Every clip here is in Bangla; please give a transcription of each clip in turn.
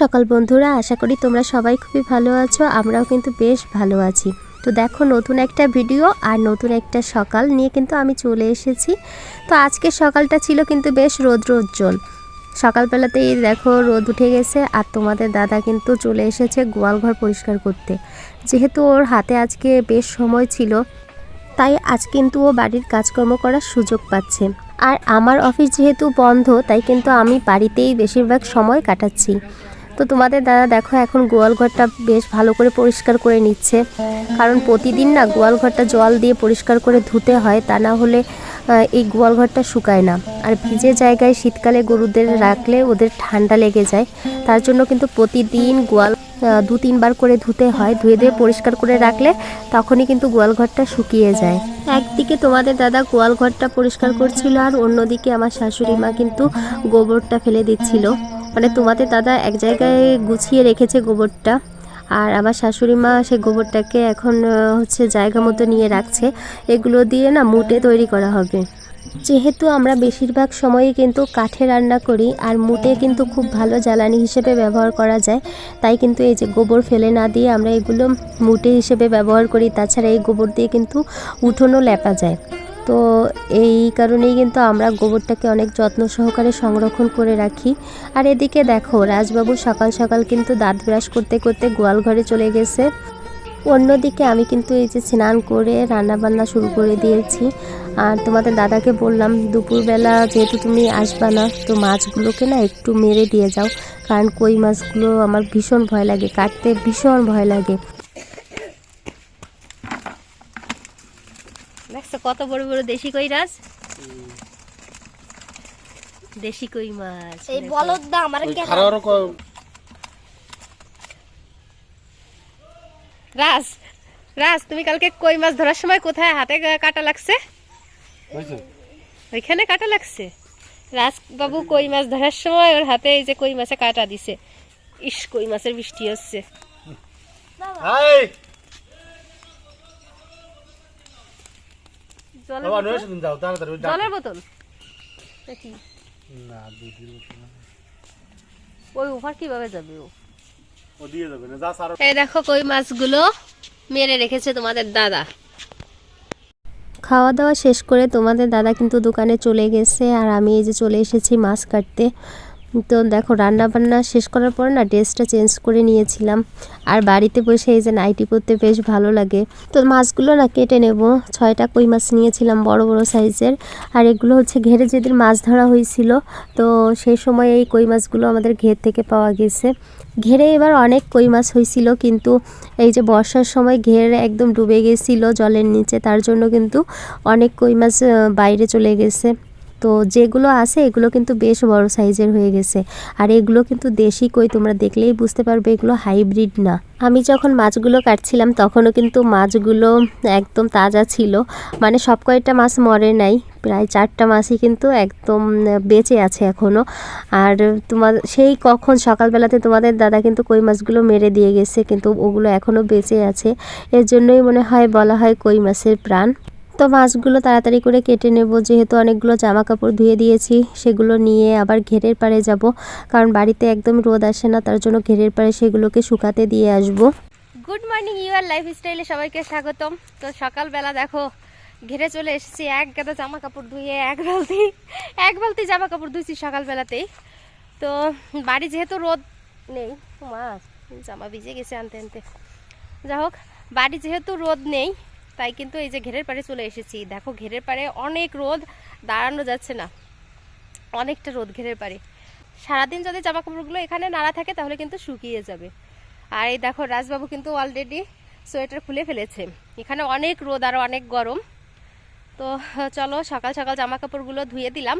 সকাল বন্ধুরা, আশা করি তোমরা সবাই খুবই ভালো আছো, আমরাও কিন্তু বেশ ভালো আছি। তো দেখো নতুন একটা ভিডিও আর নতুন একটা সকাল নিয়ে কিন্তু আমি চলে এসেছি। তো আজকে সকালটা ছিল কিন্তু বেশ রৌদ্র উজ্জ্বল সকালবেলাতেই দেখো রোদ উঠে গেছে আর তোমাদের দাদা কিন্তু চলে এসেছে গোয়ালঘর পরিষ্কার করতে। যেহেতু ওর হাতে আজকে বেশ সময় ছিল, তাই আজ কিন্তু ও বাড়ির কাজকর্ম করার সুযোগ পাচ্ছে। আর আমার অফিস যেহেতু বন্ধ, তাই কিন্তু আমি বাড়িতেই বেশিরভাগ সময় কাটাচ্ছি। তো তোমাদের দাদা দেখো, এখন গোয়াল ঘরটা বেশ ভালো করে পরিষ্কার করে নিচ্ছে। কারণ প্রতিদিন না গোয়াল ঘরটা জল দিয়ে পরিষ্কার করে ধুতে হয়, তা না হলে এই গোয়াল ঘরটা শুকায় না। আর ভিজে জায়গায় শীতকালে গরুদের রাখলে ওদের ঠান্ডা লেগে যায়। তার জন্য কিন্তু প্রতিদিন গোয়াল দু তিনবার করে ধুতে হয়, ধুয়ে ধুয়ে পরিষ্কার করে রাখলে তখনই কিন্তু গোয়াল ঘরটা শুকিয়ে যায়। একদিকে তোমাদের দাদা গোয়াল ঘরটা পরিষ্কার করছিল আর অন্যদিকে আমার শাশুড়ি মা কিন্তু গোবরটা ফেলে দিচ্ছিল। মানে তোমাদের দাদা এক জায়গায় গুছিয়ে রেখেছে গোবরটা আর আমার শাশুড়ি মা সেই গোবরটাকে এখন হচ্ছে জায়গা মতো নিয়ে রাখছে। এগুলো দিয়ে না মুটে তৈরি করা হবে। যেহেতু আমরা বেশিরভাগ সময়ই কিন্তু কাঠে রান্না করি আর মুটে কিন্তু খুব ভালো জ্বালানি হিসেবে ব্যবহার করা যায়, তাই কিন্তু এই যে গোবর ফেলে না দিয়ে আমরা এগুলো মুটে হিসেবে ব্যবহার করি, তাছাড়া এই গোবর দিয়ে কিন্তু উঠোনও লেপা যায়। তো এই কারণেই কিন্তু আমরা গোবরটাকে অনেক যত্ন সহকারে সংরক্ষণ করে রাখি। আর এদিকে দেখো, রাজবাবু সকাল সকাল কিন্তু দাঁত ব্রাশ করতে করতে গোয়াল ঘরে চলে গেছে। অন্যদিকে আমি কিন্তু এই যে স্নান করে রান্নাবান্না শুরু করে দিয়েছি। আর তোমাদের দাদাকে বললাম দুপুরবেলা যেহেতু তুমি আসবা না তো মাছগুলোকে না একটু মেরে দিয়ে যাও। কারণ কই মাছগুলো আমার ভীষণ ভয় লাগে কাটতে ভীষণ ভয় লাগে। দেখছ কত বড় বড় দেশি কই রাজ দেশি কই মাছ এই বলদ দা আমার ওই কেন খারাপ রকম রাজ রাজ তুমি কালকে কই মাছ ধরার সময় কোথায় হাতে কাটা লাগছে? ওইখানে কাটা লাগছে? রাজ বাবু কই মাছ ধরার সময় ওর হাতে এই যে কই মাছে কাটা দিছে। ইস কই মাছের বৃষ্টি হচ্ছে। জলের বোতল? ওই ওভার কীভাবে যাবে ও? এই দেখো কই মাছগুলো মেরে রেখেছে তোমাদের দাদা। খাওয়া দাওয়া শেষ করে তোমাদের দাদা কিন্তু দোকানে চলে গেছে, আর আমি এই যে চলে এসেছি মাছ কাটতে। তো দেখো রান্না বান্না শেষ করার পর না ড্রেসটা চেঞ্জ করে নিয়েছিলাম। আর বাড়িতে বসে এই যে নাইটি পরতে বেশ ভালো লাগে। তো মাছগুলো না কেটে নেব। ছয়টা কই মাছ নিয়েছিলাম বড় বড় সাইজের। আর এগুলো হচ্ছে ঘেরে যেদিন মাছ ধরা হয়েছিল, তো সেই সময় এই কই মাছগুলো আমাদের ঘের থেকে পাওয়া গেছে। ঘেরে এবার অনেক কই মাছ হয়েছিল, কিন্তু এই যে বর্ষার সময় ঘের একদম ডুবে গেছিল জলের নিচে, তার জন্য কিন্তু অনেক কই মাছ বাইরে চলে গেছে। তো যেগুলো আছে, এগুলো কিন্তু বেশ বড় সাইজের হয়ে গেছে। আর এগুলো কিন্তু দেশি কই তোমরা দেখলেই বুঝতে পারবে, এগুলো হাইব্রিড না। আমি যখন মাছগুলো কাটছিলাম, তখনও কিন্তু মাছগুলো একদম তাজা ছিল। মানে সব কয়েকটা মাছ মরে নাই, প্রায় চারটা মাছই কিন্তু একদম বেঁচে আছে এখনও আর তোমার, সেই কখন সকালবেলাতে তোমাদের দাদা কিন্তু কই মাছগুলো মেরে দিয়ে গেছে, কিন্তু ওগুলো এখনও বেঁচে আছে। এর জন্যই মনে হয়, বলা হয় কই মাছের প্রাণ। তো মাছগুলো তাড়াতাড়ি করে কেটে নেব। যেহেতু অনেকগুলো জামা কাপড় ধুয়ে দিয়েছি, সেগুলো নিয়ে আবার ঘেরের পাড়ে যাব। কারণ বাড়িতে একদম রোদ আসে না, তার জন্য ঘেরের পাড়ে সেগুলোকে শুকাতে দিয়ে আসব। গুড মর্নিং ইউর লাইফ স্টাইলে সবাইকে স্বাগতম। তো সকালবেলা দেখো, ঘেরে চলে এসেছি, এক গাদা জামা কাপড় ধুয়ে, এক বালতি এক বালতি জামা কাপড় ধুয়েছি সকালবেলাতেই। তো বাড়ি যেহেতু রোদ নেই মাছ জামা ভিজে গেছে আনতে আনতে। যাই হোক বাড়ি যেহেতু রোদ নেই তাই কিন্তু এই যে ঘেরের পাড়ে চলে এসেছি। দেখো ঘেরের পাড়ে অনেক রোদ, দাঁড়ানো যাচ্ছে না। অনেকটা রোদ ঘেরের পাড়ে। সারাদিন যদি জামা কাপড়গুলো এখানে নাড়া থাকে তাহলে কিন্তু শুকিয়ে যাবে। আর এই দেখো রাজবাবু কিন্তু অলরেডি সোয়েটার খুলে ফেলেছে। এখানে অনেক রোদ আর অনেক গরম। তো চলো সকাল সকাল জামা কাপড়গুলো ধুয়ে দিলাম।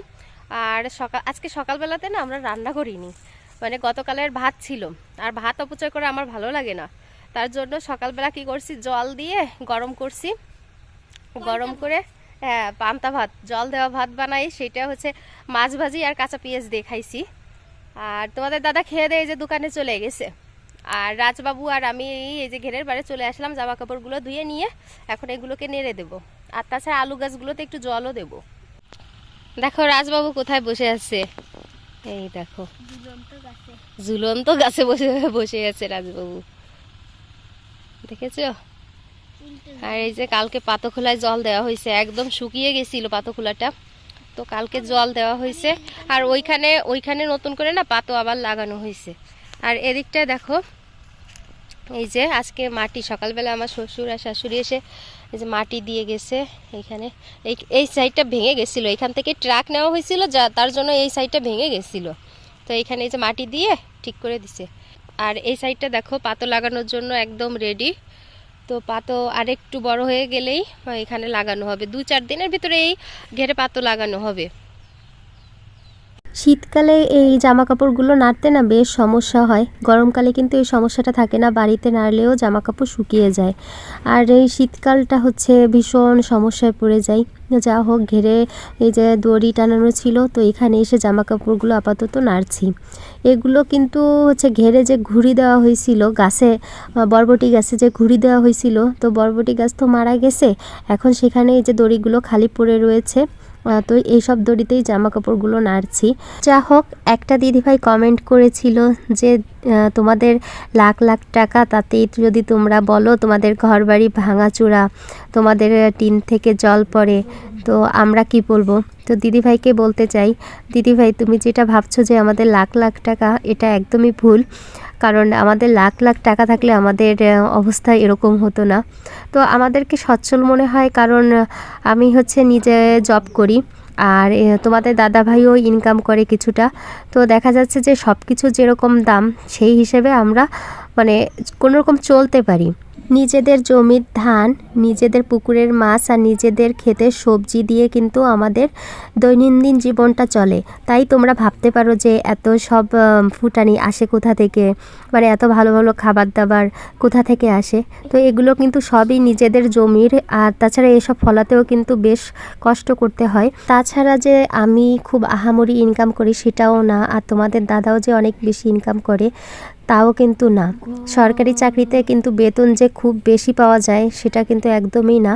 আর সকাল আজকে সকালবেলাতে না আমরা রান্না করিনি। মানে গতকালের ভাত ছিল। আর ভাত অপচয় করে আমার ভালো লাগে না। তার জন্য সকালবেলা কি করছি? জল দিয়ে গরম করছি। গরম করে হ্যাঁ পান্তা ভাত জল দেওয়া ভাত বানাই। সেটা হচ্ছে মাছ ভাজি আর কাঁচা পেঁয়াজ দিয়ে খাইছি। আর তোমাদের দাদা খেয়ে দেয় এই যে দোকানে চলে গেছে। আর রাজবাবু আর আমি এই যে ঘেরের বাড়ি চলে আসলাম জামা কাপড়গুলো ধুয়ে নিয়ে এখন এগুলোকে নেড়ে দেবো। আর তাছাড়া আলু গাছগুলোতে একটু জলও দেবো। দেখো রাজবাবু কোথায় বসে আছে? এই দেখো। ঝুলন্ত গাছে বসে বসে আছে রাজবাবু। দেখেছ? আর এই যে কালকে পাতখোলায় জল দেওয়া হয়েছে, একদম শুকিয়ে গেছিল পাতখোলাটা। তো কালকে জল দেওয়া হয়েছে, আর ওইখানে ওইখানে নতুন করে না পাতো আবার লাগানো হয়েছে। আর এদিকটায় দেখো, এই যে আজকে মাটি, সকালবেলা আমার শ্বশুর আর শাশুড়ি এসে এই যে মাটি দিয়ে গেছে এইখানে এই এই সাইডটা ভেঙে গেছিল, এখান থেকে ট্রাক নেওয়া হয়েছিল, যা, তার জন্য এই সাইডটা ভেঙে গেছিল। তো এইখানে এই যে মাটি দিয়ে ঠিক করে দিছে। আর এই সাইডটা দেখো, পাতো লাগানোর জন্য একদম রেডি তো পাতো আরেকটু বড় হয়ে গেলেই এখানে লাগানো হবে। দু চার দিনের ভিতরে এই ঘেরে পাতো লাগানো হবে। শীতকালে এই জামা কাপড়গুলো নাড়তে না বেশ সমস্যা হয়। গরমকালে কিন্তু এই সমস্যাটা থাকে না, বাড়িতে নাড়লেও জামা কাপড় শুকিয়ে যায়। আর এই শীতকালটা হচ্ছে ভীষণ সমস্যায় পড়ে যায় যা হোক, ঘেরে এই যে দড়ি টানানো ছিল, তো এখানে এসে জামা কাপড়গুলো আপাতত নাড়ছি। এগুলো কিন্তু হচ্ছে ঘেরে যে ঘুড়ি দেওয়া হয়েছিল, গাছে বরবটি গাছে যে ঘুড়ি দেওয়া হয়েছিল, তো বরবটি গাছ তো মারা গেছে। এখন সেখানে এই যে দড়িগুলো খালি পড়ে রয়েছে। তো এইসব দড়িতেই জামা কাপড়গুলো নাড়ছি। যা হোক, একটা দিদিভাই কমেন্ট করেছিল যে তোমাদের লাখ লাখ টাকা, তাতেই যদি তোমরা বলো তোমাদের ঘর বাড়ি ভাঙাচোরা, তোমাদের টিন থেকে জল পড়ে, তো আমরা কি বলব? তো দিদিভাইকে বলতে চাই, দিদিভাই তুমি যেটা ভাবছ যে আমাদের লাখ লাখ টাকা, এটা একদমই ভুল। কারণ আমাদের লাখ লাখ টাকা থাকলে আমাদের অবস্থা এরকম হতো না। তো আমাদেরকে সচ্ছল মনে হয়, কারণ আমি হচ্ছে নিজে জব করি আর তোমাদের দাদা ভাইও ইনকাম করে কিছুটা। তো দেখা যাচ্ছে যে সব কিছু যেরকম দাম, সেই হিসেবে আমরা মানে কোনোরকম চলতে পারি। নিজেদের জমির ধান, নিজেদের পুকুরের মাছ আর নিজেদের ক্ষেতের সবজি দিয়ে কিন্তু আমাদের দৈনন্দিন জীবনটা চলে। তাই তোমরা ভাবতে পারো যে এত সব ফুটানি আসে কোথা থেকে? মানে এত ভালো ভালো খাবার দাবার কোথা থেকে আসে? তো এগুলো কিন্তু সবই নিজেদের জমির, আর তাছাড়া এসব ফলাতেও কিন্তু বেশ কষ্ট করতে হয়। তাছাড়া যে আমি খুব আহামরি ইনকাম করি সেটাও না, আর তোমাদের দাদাও যে অনেক বেশি ইনকাম করে তাও কিন্তু না। সরকারি চাকরিতে কিন্তু বেতন যে খুব বেশি পাওয়া যায়, সেটা কিন্তু একদমই না।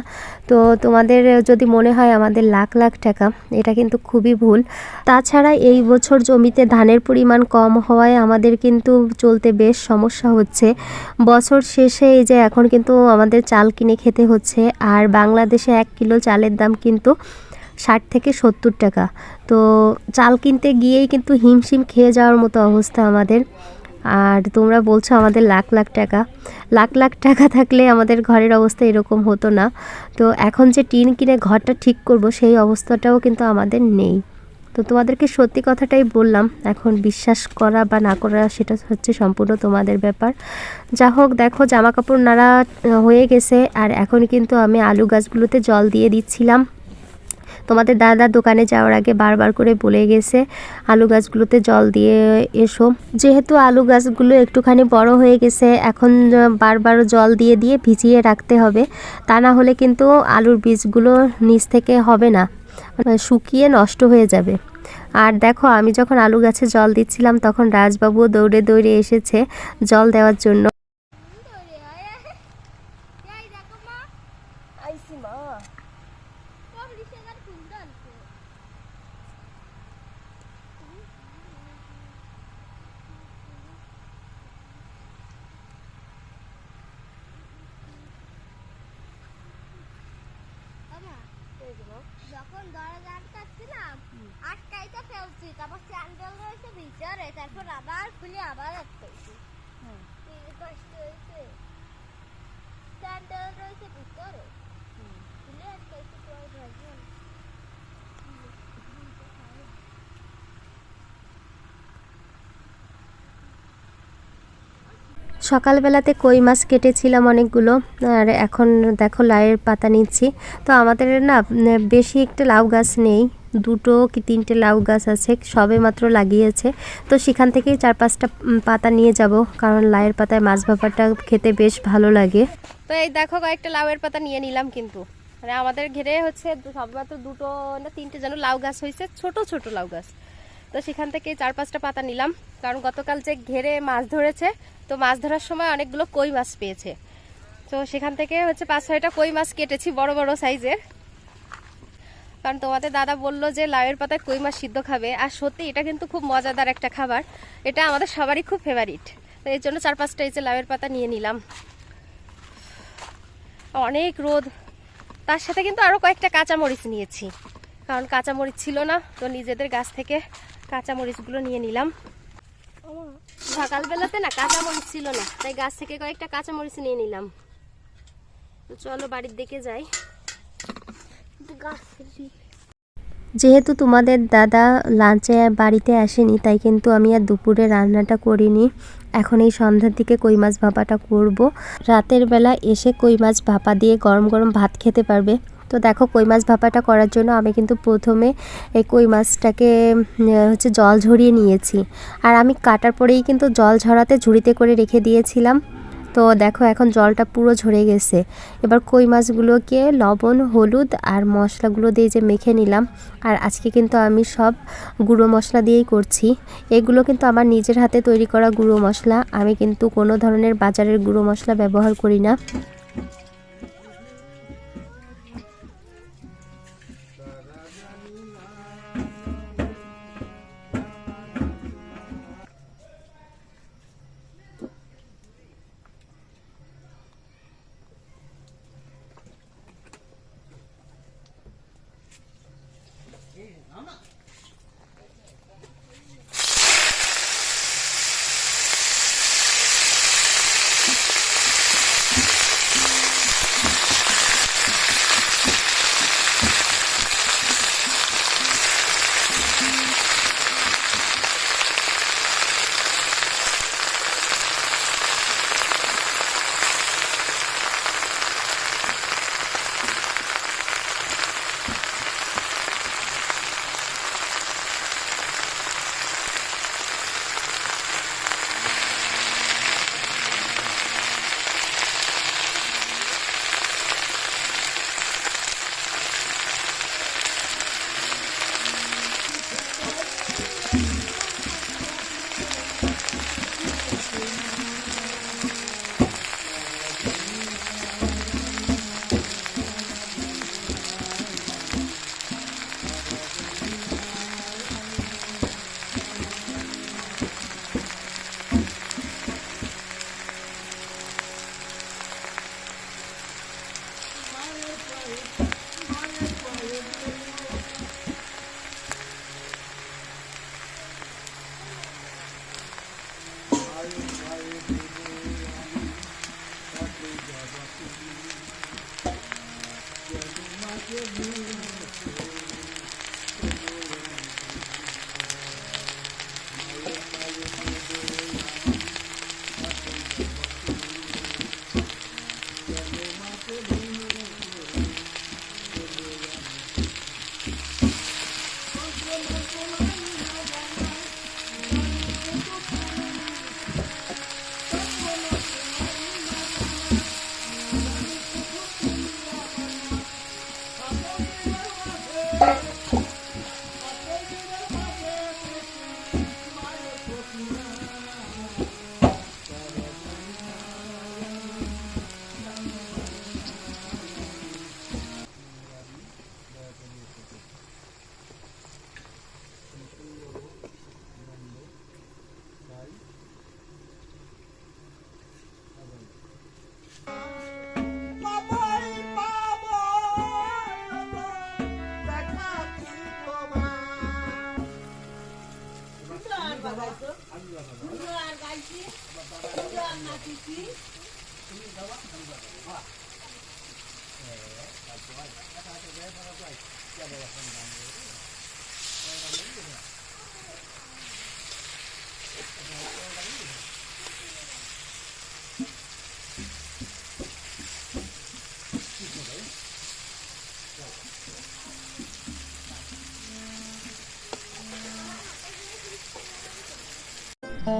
তো তোমাদের যদি মনে হয় আমাদের লাখ লাখ টাকা, এটা কিন্তু খুবই ভুল। তাছাড়া এই বছর জমিতে ধানের পরিমাণ কম হওয়ায় আমাদের কিন্তু চলতে বেশ সমস্যা হচ্ছে। বছর শেষে এই যে এখন কিন্তু আমাদের চাল কিনে খেতে হচ্ছে, আর বাংলাদেশে এক কিলো চালের দাম কিন্তু ষাট থেকে সত্তর টাকা। তো চাল কিনতে গিয়েই কিন্তু হিমশিম খেয়ে যাওয়ার মতো অবস্থা আমাদের। আর তোমরা বলছো আমাদের লাখ লাখ টাকা। লাখ লাখ টাকা থাকলে আমাদের ঘরের অবস্থা এরকম হতো না। তো এখন যে টিন কিনে ঘরটা ঠিক করব, সেই অবস্থাটাও কিন্তু আমাদের নেই। তো তোমাদেরকে সত্যি কথাটাই বললাম, এখন বিশ্বাস করা বা না করা সেটা হচ্ছে সম্পূর্ণ তোমাদের ব্যাপার। যা হোক, দেখো জামা কাপড় নাড়া হয়ে গেছে, আর এখন কিন্তু আমি আলু গাছগুলোতে জল দিয়ে দিচ্ছিলাম। তোমাদের দাদার দোকানে যাওয়ার আগে বারবার করে বলে গেছে, আলু গাছগুলোতে জল দিয়ে এসো। যেহেতু আলু গাছগুলো একটুখানি বড় হয়ে গেছে, এখন বারবার জল দিয়ে দিয়ে ভিজিয়ে রাখতে হবে। তা না হলে কিন্তু আলুর বীজগুলো নিচ থেকে হবে না, শুকিয়ে নষ্ট হয়ে যাবে। আর দেখো, আমি যখন আলু গাছে জল দিচ্ছিলাম, তখন রাজবাবু দৌড়ে দৌড়ে এসেছে জল দেওয়ার জন্য দৌড়ে আয় এই দেখো মা আইসি মা পাবলিশে গান খুলতে আনছে আমা, যখন দরজা আটকাচ্ছিলাম আটকাইতে ফেলছি তারপর স্যান্ডেল ভিতরে তারপর আবার খুলে আবার আটকাইছি কি কষ্ট হয়েছে। স্যান্ডেল রয়েছে ভিতরে। খুলে আটকাইছি তো আর ভাবছি সকালবেলাতে কই মাছ কেটেছিলাম অনেকগুলো আর এখন দেখো লাউয়ের পাতা নিচ্ছি। তো আমাদের না বেশি একটা লাউ গাছ নেই। দুটো কি তিনটে লাউ গাছ আছে, সবে মাত্র লাগিয়েছে। তো সেখান থেকেই চার পাঁচটা পাতা নিয়ে যাব, কারণ লাউয়ের পাতায় মাছ ভাপাটা খেতে বেশ ভালো লাগে। তো এই দেখো কয়েকটা লাউয়ের পাতা নিয়ে নিলাম কিন্তু। মানে আমাদের ঘেরে হচ্ছে সবেমাত্র দুটো না তিনটে যেন লাউ গাছ হয়েছে, ছোট ছোট লাউ গাছ। তো সেখান থেকে চার পাঁচটা পাতা নিলাম, কারণ গতকাল যে ঘেরে মাছ ধরেছে, তো মাছ ধরার সময় অনেকগুলো কই মাছ পেয়েছে। তো সেখান থেকে হচ্ছে পাঁচ, ছয়টা কই মাছ কেটেছি, বড় বড় সাইজের। কারণ তোমাদের দাদা বলল যে লাউয়ের পাতায় কই মাছ সিদ্ধ খাবে। আর সত্যি এটা কিন্তু খুব মজাদার একটা খাবার। এটা আমাদের সবারই খুব ফেভারিট তো এর জন্য চার পাঁচটা এই যে লাউয়ের পাতা নিয়ে নিলাম। অনেক রোদ। তার সাথে কিন্তু আরও কয়েকটা কাঁচামরিচ নিয়েছি। কারণ কাঁচামরিচ ছিল না, তো নিজেদের গাছ থেকে কাঁচামরিচগুলো নিয়ে নিলাম। সকালবেলাতে না কাঁচামরিচ ছিল না, তাই গাছ থেকে কয়েকটা কাঁচামরিচ নিয়ে নিলাম। তো চলো বাড়ির দিকে যাই। যেহেতু তোমাদের দাদা লাঞ্চে বাড়িতে আসেনি, তাই কিন্তু আমি আর দুপুরে রান্নাটা করিনি। এখন এই সন্ধ্যার দিকে কই মাছ ভাপাটা করব। রাতের বেলা এসে কই মাছ ভাপা দিয়ে গরম গরম ভাত খেতে পারবে। তো দেখো কই মাছ ভাপাটা করার জন্য আমি কিন্তু প্রথমে এই কই মাছটাকে হচ্ছে জল ঝরিয়ে নিয়েছি। আর আমি কাটার পরেই কিন্তু জল ঝরাতে ঝুড়িতে করে রেখে দিয়েছিলাম। তো দেখো এখন জলটা পুরো ঝরে গেছে। এবার কই মাছগুলোকে লবণ, হলুদ আর মশলাগুলো দিয়ে যে মেখে নিলাম। আর আজকে কিন্তু আমি সব গুঁড়ো মশলা দিয়েই করছি। এগুলো কিন্তু আমার নিজের হাতে তৈরি করা গুঁড়ো মশলা। আমি কিন্তু কোনো ধরনের বাজারের গুঁড়ো মশলা ব্যবহার করি না।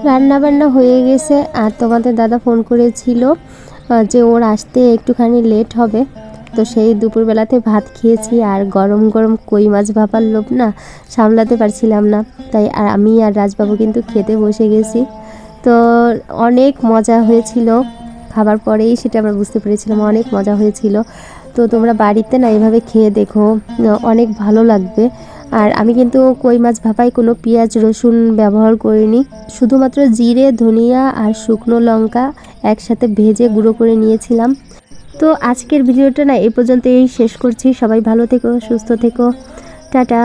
রান্না বান্না হয়ে গেছে আর তোমাদের দাদা ফোন করেছিল যে ওর আসতে একটুখানি লেট হবে। তো সেই দুপুরবেলাতে ভাত খেয়েছি আর গরম গরম কই মাছ ভাপার লোভ না, সামলাতে পারছিলাম না। তাই আর আমি আর রাজবাবু কিন্তু খেতে বসে গেছি। তো অনেক মজা হয়েছিল। খাবার পরেই সেটা আমরা বুঝতে পেরেছিলাম, অনেক মজা হয়েছিল। তো তোমরা বাড়িতে না এভাবে খেয়ে দেখো, অনেক ভালো লাগবে। আর আমি কিন্তু কই মাছ ভাপায় কোনো পেঁয়াজ, রসুন ব্যবহার করিনি। শুধুমাত্র জিরে, ধনিয়া আর শুকনো লঙ্কা একসাথে ভেজে গুঁড়ো করে নিয়েছিলাম। তো আজকের ভিডিওটা না এই পর্যন্তই। শেষ করছি। সবাই ভালো থেকো, সুস্থ থেকো। টাটা।